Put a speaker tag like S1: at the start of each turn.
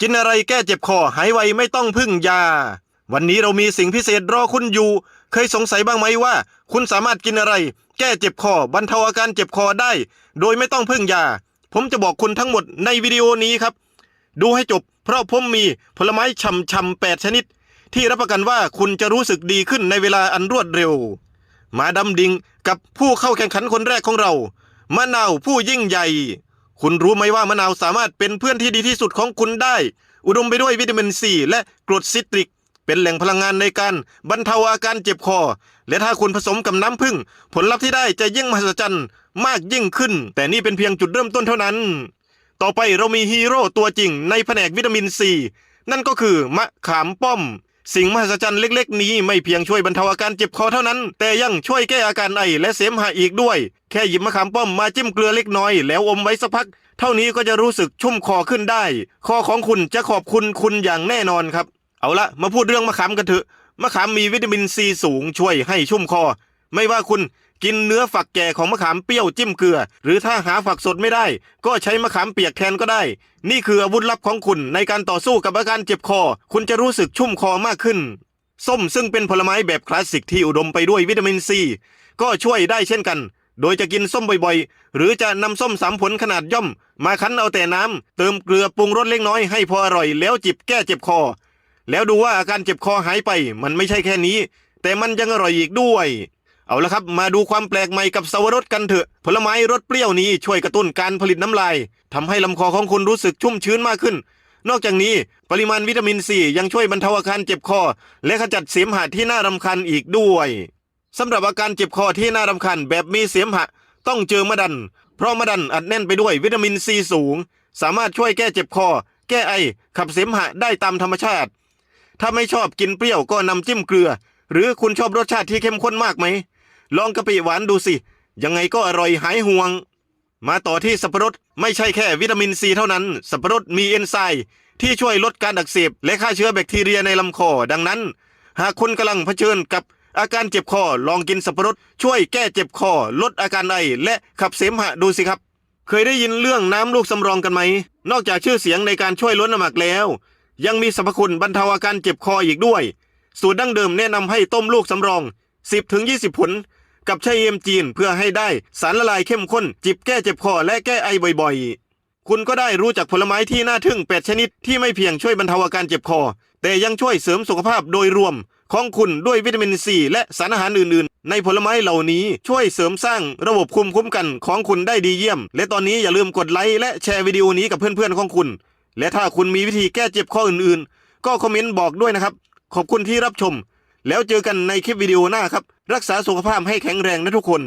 S1: กินอะไรแก้เจ็บคอหายไวไม่ต้องพึ่งยา วันนี้เรามีสิ่งพิเศษรอคุณอยู่ เคยสงสัยบ้างไหมว่า คุณสามารถกินอะไร แก้เจ็บคอบรรเทาอาการเจ็บคอได้ โดยไม่ต้องพึ่งยา ผมจะบอกคุณทั้งหมดในวิดีโอนี้ครับ ดูให้จบ เพราะผมมีผลไม้ฉ่ำๆแปดชนิด ที่รับประกันว่าคุณจะรู้สึกดีขึ้นในเวลาอันรวดเร็ว มาดำดิงกับผู้เข้าแข่งขันคนแรกของเรามะนาวผู้ยิ่งใหญ่ คุณรู้ไหมว่ามะนาวสามารถเป็นเพื่อนที่ดีที่สุดของคุณได้ อุดมไปด้วยวิตามินซีและกรดซิตริก เป็นแหล่งพลังงานในการบรรเทาอาการเจ็บคอ และถ้าคุณผสมกับน้ำผึ้งผลลัพธ์ที่ได้จะยิ่งมหัศจรรย์มากยิ่งขึ้น แต่นี่เป็นเพียงจุดเริ่มต้นเท่านั้น ต่อไปเรามีฮีโร่ตัวจริงในแผนกวิตามินซีนั่นก็คือมะขามป้อม สิ่งมหัศจรรย์เล็กๆ นี้ไม่เพียงช่วยบรรเทาอาการเจ็บคอเท่านั้น แต่ยังช่วยแก้อาการไอและเสมหะอีกด้วย แค่หยิบมะขามป้อมมาจิ้มเกลือเล็กน้อยแล้วอมไว้สักพัก เท่านี้ก็จะรู้สึกชุ่มคอขึ้นได้ คอของคุณจะขอบคุณคุณอย่างแน่นอนครับ เอาละมาพูดเรื่องมะขามกันเถอะมะขามมีวิตามินซีสูงช่วยให้ชุ่มคอ ไม่ว่าคุณ กินเนื้อฝักแก่ของมะขามเปรี้ยวจิ้มเกลือ หรือถ้าหาฝักสดไม่ได้ ก็ใช้มะขามเปียกแทนก็ได้ นี่คืออาวุธลับของคุณในการต่อสู้กับอาการเจ็บคอ คุณจะรู้สึกชุ่มคอมากขึ้น ส้มซึ่งเป็นผลไม้แบบคลาสสิกที่อุดมไปด้วยวิตามินซีก็ช่วยได้เช่นกัน โดยจะกินส้มบ่อยๆ หรือจะนำส้มสามผลขนาดย่อม มาคั้นเอาแต่น้ำเติมเกลือปรุงรสเล็กน้อยให้พออร่อยแล้วจิบแก้เจ็บคอ แล้วดูว่าอาการเจ็บคอหายไป มันไม่ใช่แค่นี้ แต่มันยังอร่อยอีกด้วย เอาละครับ มาดูความแปลกใหม่กับสวรสกันเถอะ ผลไม้รสเปรี้ยวนี้ช่วยกระตุ้นการผลิตน้ำลายทำให้ลำคอของคุณรู้สึกชุ่มชื้นมากขึ้น นอกจากนี้ปริมาณวิตามินซียังช่วยบรรเทาอาการเจ็บคอ และขจัดเสมหะที่น่ารำคาญอีกด้วยสำหรับอาการเจ็บคอที่น่ารำคาญแบบมีเสมหะ ต้องเจอมะดัน เพราะมะดันอัดแน่นไปด้วยวิตามินซีสูง สามารถช่วยแก้เจ็บคอ แก้ไอขับเสมหะได้ตามธรรมชาติ ถ้าไม่ชอบกินเปรี้ยวก็นำจิ้มเกลือ หรือคุณชอบรสชาติที่เข้มข้นมากไหม ลองกะปิหวานดูสิ ยังไงก็อร่อยหายห่วง มาต่อที่สับปะรดไม่ใช่แค่วิตามินซีเท่านั้น สับปะรดมีเอนไซม์ที่ช่วยลดการอักเสบและฆ่าเชื้อแบคทีเรียในลำคอ ดังนั้น หากคุณกำลังเผชิญกับอาการเจ็บคอลองกินสับปะรดช่วยแก้เจ็บคอ ลดอาการไอและขับเสมหะดูสิครับ เคยได้ยินเรื่องน้ำลูกสำรองกันไหม นอกจากชื่อเสียงในการช่วยลดน้ำหนักแล้ว ยังมีสรรพคุณบรรเทาอาการเจ็บคออีกด้วย สูตรดั้งเดิมแนะนำให้ต้มลูกสำรอง 10-20 ผล กับชาเอมจีนเพื่อให้ได้สารละลายเข้มข้น จิบแก้เจ็บคอและแก้ไอบ่อยๆ คุณก็ได้รู้จักผลไม้ที่น่าทึ่ง8ชนิดที่ไม่เพียงช่วยบรรเทาอาการเจ็บคอ แต่ยังช่วยเสริมสุขภาพโดยรวม ของคุณด้วยวิตามินซีและสารอาหารอื่นๆ ในผลไม้เหล่านี้ช่วยเสริมสร้างระบบภูมิคุ้มกันของคุณได้ดีเยี่ยม และตอนนี้อย่าลืมกดไลค์และแชร์วิดีโอนี้กับเพื่อนๆของคุณ และถ้าคุณมีวิธีแก้เจ็บคออื่นๆ ก็คอมเมนต์บอกด้วยนะครับ ขอบคุณที่รับชม แล้วเจอกันในคลิปวิดีโอหน้าครับ รักษาสุขภาพให้แข็งแรงนะทุกคน